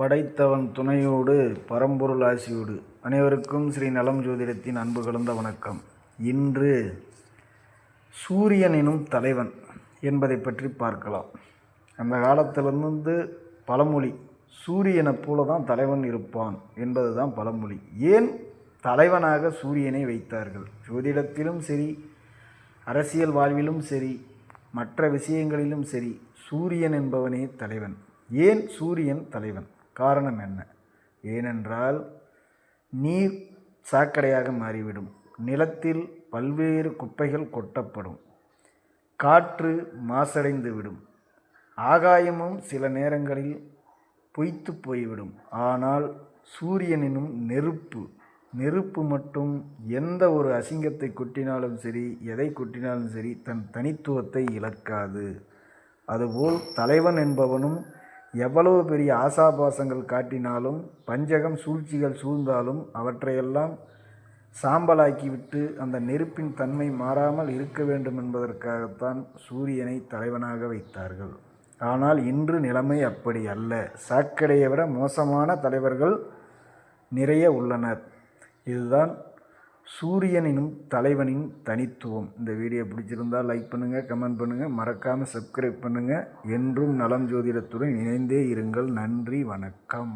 படைத்தவன் துணையோடு பரம்பொருள் ஆசியோடு. அனைவருக்கும் ஸ்ரீ நலம் ஜோதிடத்தின் அன்பு கலந்த வணக்கம். இன்று சூரியன் எனும் தலைவன் என்பதை பற்றி பார்க்கலாம். அந்த காலத்திலிருந்து பழமொழி சூரியனைப் போல தான் தலைவன் இருப்பான் என்பது தான் பழமொழி. ஏன் தலைவனாக சூரியனை வைத்தார்கள்? ஜோதிடத்திலும் சரி அரசியல் வாழ்விலும் சரி மற்ற விஷயங்களிலும் சரி சூரியன் என்பவனே தலைவன். ஏன் சூரியன் தலைவன்? காரணம் என்ன? ஏனென்றால் நீர் சாக்கடையாக மாறிவிடும். நிலத்தில் பல்வேறு குப்பைகள் கொட்டப்படும். காற்று மாசடைந்து விடும் ஆகாயமும் சில நேரங்களில் பொய்த்து போய்விடும். ஆனால் சூரியனினும் நெருப்பு. நெருப்பு மட்டும் எந்த ஒரு அசிங்கத்தை கொட்டினாலும் சரி எதை கொட்டினாலும் சரி தன் தனித்துவத்தை இழக்காது. அதுபோல் தலைவன் என்பவனும் எவ்வளவு பெரிய ஆசாபாசங்கள் காட்டினாலும் பஞ்சகம் சூழ்ச்சிகள் சூழ்ந்தாலும் அவற்றையெல்லாம் சாம்பலாக்கிவிட்டு அந்த நெருப்பின் தன்மை மாறாமல் இருக்க வேண்டும் என்பதற்காகத்தான் சூரியனை தலைவனாக வைத்தார்கள். ஆனால் இன்று நிலைமை அப்படி அல்ல. சாக்கடையை விட மோசமான தலைவர்கள் நிறைய உள்ளனர். இதுதான் சூரியனினும் தலைவனின் தனித்துவம். இந்த வீடியோ பிடிச்சிருந்தால் லைக் பண்ணுங்கள் கமெண்ட் பண்ணுங்கள் மறக்காமல் சப்ஸ்கிரைப் பண்ணுங்கள் என்றும் நலம் ஜோதிடத்துடன் இணைந்தே இருங்கள். நன்றி வணக்கம்.